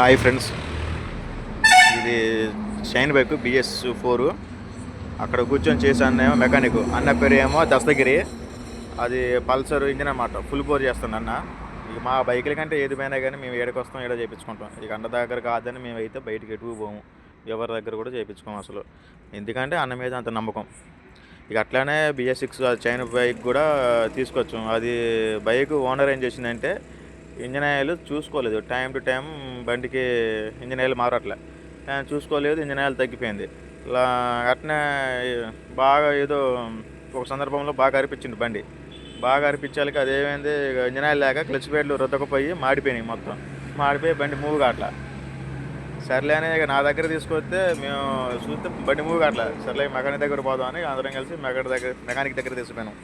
Hi friends. ఇది shine bike BS four. అక్కడ కూర్చొని చేశానేమో మెకానిక్. అన్న పేరు ఏమో దస్తగిరి. అది పల్సర్ ఇంజిన్ అన్నమాట. ఫుల్ బోర్ చేస్తాను అన్న. ఇక మా బైకుల కంటే ఏదిపోయినా కానీ మేము ఏడకి వస్తాం ఏడో చేయించుకుంటాం ఇక అన్న దగ్గర కాదని మేము అయితే బయటికి ఎటుకు పోము. ఎవరి దగ్గర కూడా చేయించుకోము అసలు. ఎందుకంటే అన్న మీద అంత నమ్మకం. ఇక అట్లానే బిఎస్ సిక్స్ చైన్ బైక్ కూడా తీసుకొచ్చాం. అది బైక్ ఓనర్ ఏం చేసిందంటే ఇంజన్ ఆయిల్ చూసుకోలేదు. టైం టు టైం బండికి ఇంజన్ ఆయిల్ మారట్లే చూసుకోలేదు ఇంజన్ ఆయిల్ తగ్గిపోయింది. ఇలా అట్నే బాగా ఏదో ఒక సందర్భంలో బాగా అరిపించింది బండి. బాగా అరిపించాలి అదేమైంది ఇంజన్ ఆయిల్ లేక క్లచ్ ప్లేట్లు రుద్దకపోయి మాడిపోయినాయి మొత్తం. మాడిపోయి బండి మూవ్ కావట్లా. సర్లే అని ఇక నా దగ్గర తీసుకొస్తే మేము చూస్తే బండి మూవ్ కావట్లా. సర్లే మెకానిక్ దగ్గర పోదాం అని అందరం కలిసి మెకానిక్ దగ్గర మెకానిక్ దగ్గర తీసుకుపోయాను.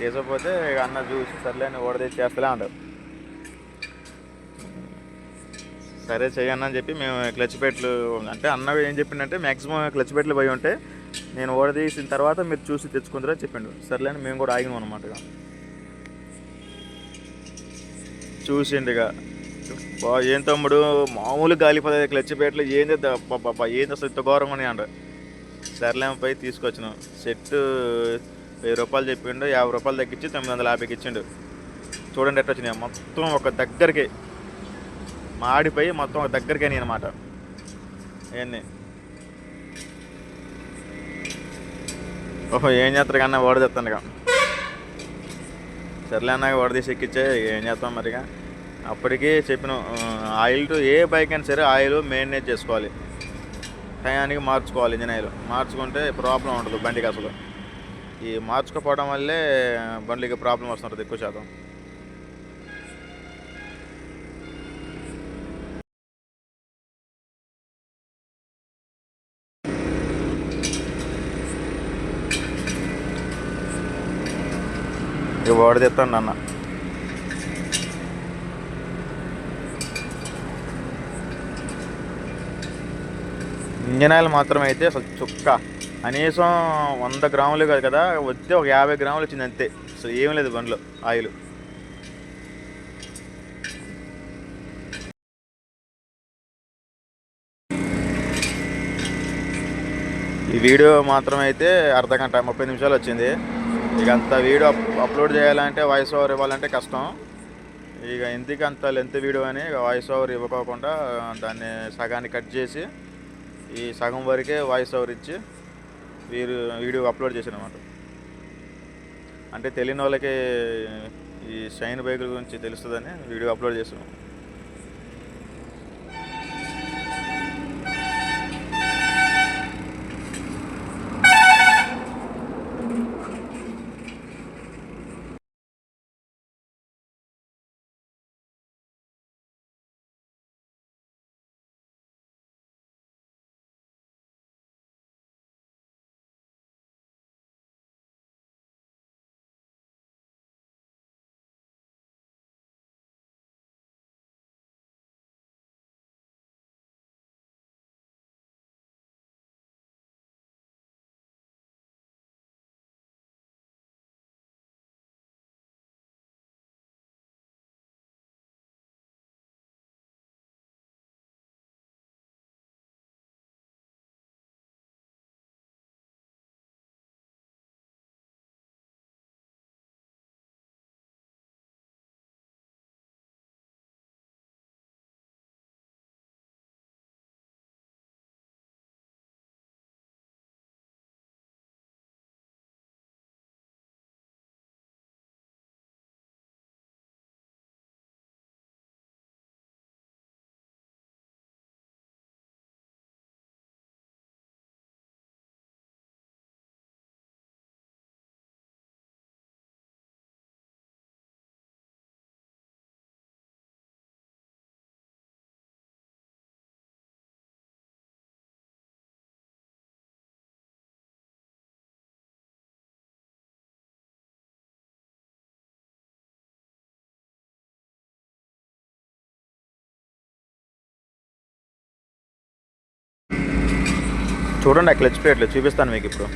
తీసుకపోతే ఇక అన్న చూసి సర్లేని ఓడదీసి చేస్తలే అంటారు సరే చేయన్న అని చెప్పి మేము క్లచ్ పెట్లు అంటే అన్న ఏం చెప్పిండంటే మ్యాక్సిమం క్లచ్ పెట్లు పోయి ఉంటే నేను ఓడదీసిన తర్వాత మీరు చూసి తెచ్చుకుందరా చెప్పిండు. సర్లే అని మేము కూడా ఆగినాం అనమాట చూసిండు ఇక బా ఏం తమ్ముడు? మామూలు గాలిపోతుంది క్లచ్ పెట్లు ఏంది బాబా ఏంది అసలు ఇంత ఘోరంగా ఉన్నాయి అంట సర్లే పోయి తీసుకొచ్చినాం. సెట్ వెయ్యి రూపాయలు చెప్పిండు యాభై రూపాయలు తగ్గించి తొమ్మిది వందల యాభైకి ఇచ్చిండు. చూడండి ఎట్లా వచ్చినాయి. మొత్తం ఒక దగ్గరికి. మాడిపోయి మొత్తం దగ్గరికి అని అనమాట ఏంది? ఓహో ఏం చేస్తారు కన్నా ఓడ ఇక. సర్లే అన్నా ఓడదీసి ఎక్కిచ్చే ఏం చేస్తాం మరిగా? అప్పటికి చెప్పిన ఆయిల్ టు ఏ బైక్ అయినా సరే ఆయిల్ మెయింటైన్ చేసుకోవాలి. టయానికి మార్చుకోవాలి ఇంజన్ ఆయిల్. మార్చుకుంటే ప్రాబ్లం ఉండదు బండికి అసలు. ఈ మార్చుకోపోవడం వల్లే బండికి ప్రాబ్లం వస్తుంటుంది ఎక్కువ శాతం. ఇక వాడు తెస్తాను అన్న ఇంజన్ ఆయిల్ మాత్రం అయితే అసలు చుక్క. కనీసం వంద గ్రాములు కాదు కదా వస్తే ఒక యాభై గ్రాములు వచ్చింది అంతే. అసలు ఏం లేదు బండ్లో ఆయిల్. ఈ వీడియో మాత్రం అయితే అర్ధ గంట ముప్పై నిమిషాలు వచ్చింది. ఇక అంత వీడియో అప్లోడ్ చేయాలంటే వాయిస్ ఓవర్ ఇవ్వాలంటే కష్టం. ఇక ఎందుకు అంత లెంత్ వీడియో అని వాయిస్ ఓవర్ ఇవ్వకోకుండా దాన్ని సగాన్ని కట్ చేసి ఈ సగం వరకే వాయిస్ ఓవర్ ఇచ్చి వీరు వీడియో అప్లోడ్ చేశాను అంటే తెలియని వాళ్ళకి ఈ షైన్ బైకుల గురించి తెలుస్తుందని వీడియో అప్లోడ్ చేసాను చూడండి ఆ క్లచ్ ప్లేట్లు చూపిస్తాను మీకు ఇప్పుడు.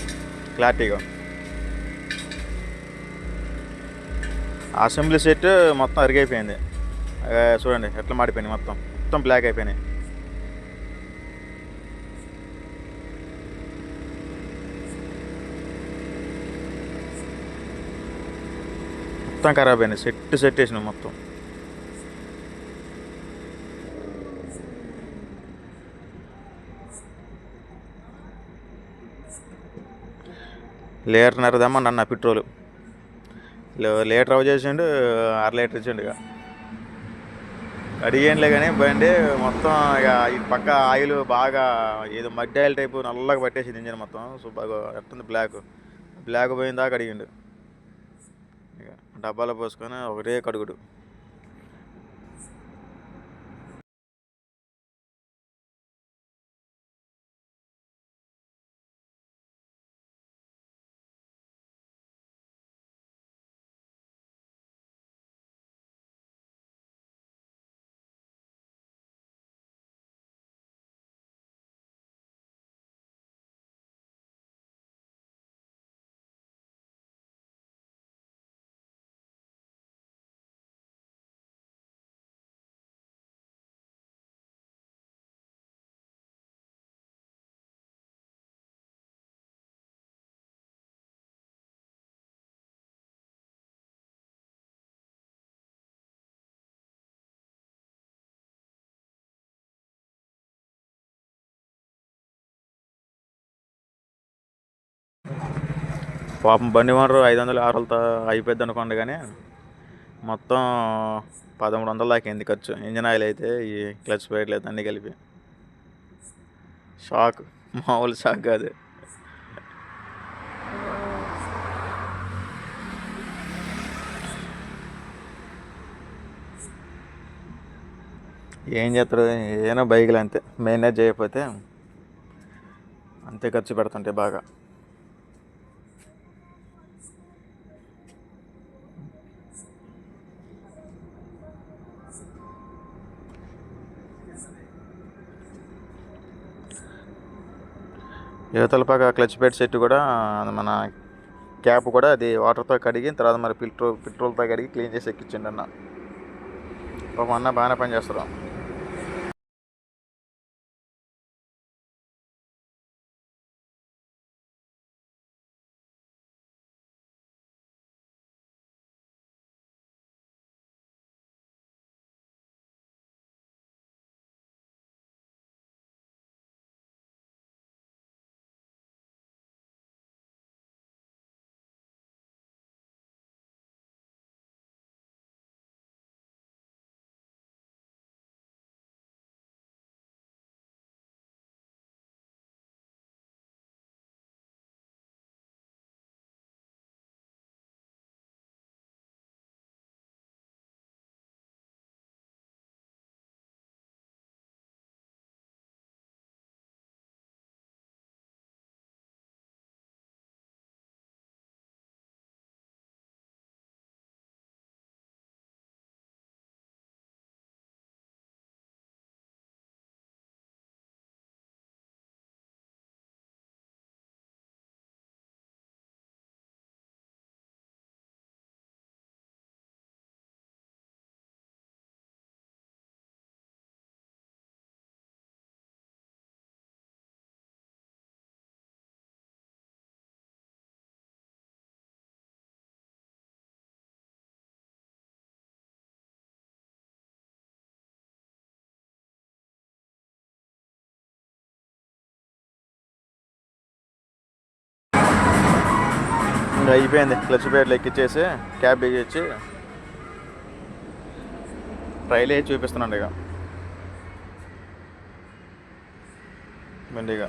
క్లారిటీగా. అసెంబ్లీ సెట్ మొత్తం అరిగైపోయింది. చూడండి ఎట్లా మాడిపోయింది మొత్తం. మొత్తం బ్లాక్ అయిపోయినాయి. మొత్తం ఖరాబ్ అయినాయి. సెట్ సెట్ వేసినాం మొత్తం. లీటర్న్నర దమ్మని అన్న పెట్రోల్. లీటర్ అవ చేసిండు అర లీటర్ ఇచ్చిండు ఇక. అడిగేంలే కానీ బండి మొత్తం ఇక ఈ పక్క ఆయిల్ బాగా ఏదో మడ్డ ఆయిల్ టైపు నల్లగా పట్టేసింది ఇంజన్ మొత్తం. సూపర్ ఎట్టుంది బ్లాక్. బ్లాక్ పోయిన దాకా అడిగిండు. ఇక డబ్బాలో పోసుకొని ఒకటే కడుగుడు. పాపం బండి వనరు ఐదు వందలు ఆరు వందలతో అయిపోద్ది అనుకోండి కానీ మొత్తం పదమూడు వందల దాకా అయింది ఖర్చు. ఇంజన్ ఆయిల్ అయితే ఈ క్లచ్ ప్లేట్లు అయితే అన్నీ కలిపి. షాక్. మామూలు షాక్ కాదు. ఏం చేస్తారు ఏమైనా బైకులు అంతే. మెయింటైన్ చేయకపోతే అంతే ఖర్చు పెడుతుంటాయి బాగా. యువతలపాక క్లచ్ ప్లేట్ సెట్ కూడా మన క్యాప్ కూడా అది వాటర్తో కడిగి తర్వాత మరి పెట్రోల్ పెట్రోల్తో కడిగి క్లీన్ చేసి ఎక్కించండి అన్న. పాపం అన్న బాగానే పని ఇంకా అయిపోయింది. క్లచ్ ప్లేట్లు ఎక్కిచ్చేసి క్యాబ్ ఎక్కిచ్చి ట్రైల్ వేసి చూపిస్తున్నాడు ఇక. మెండిగా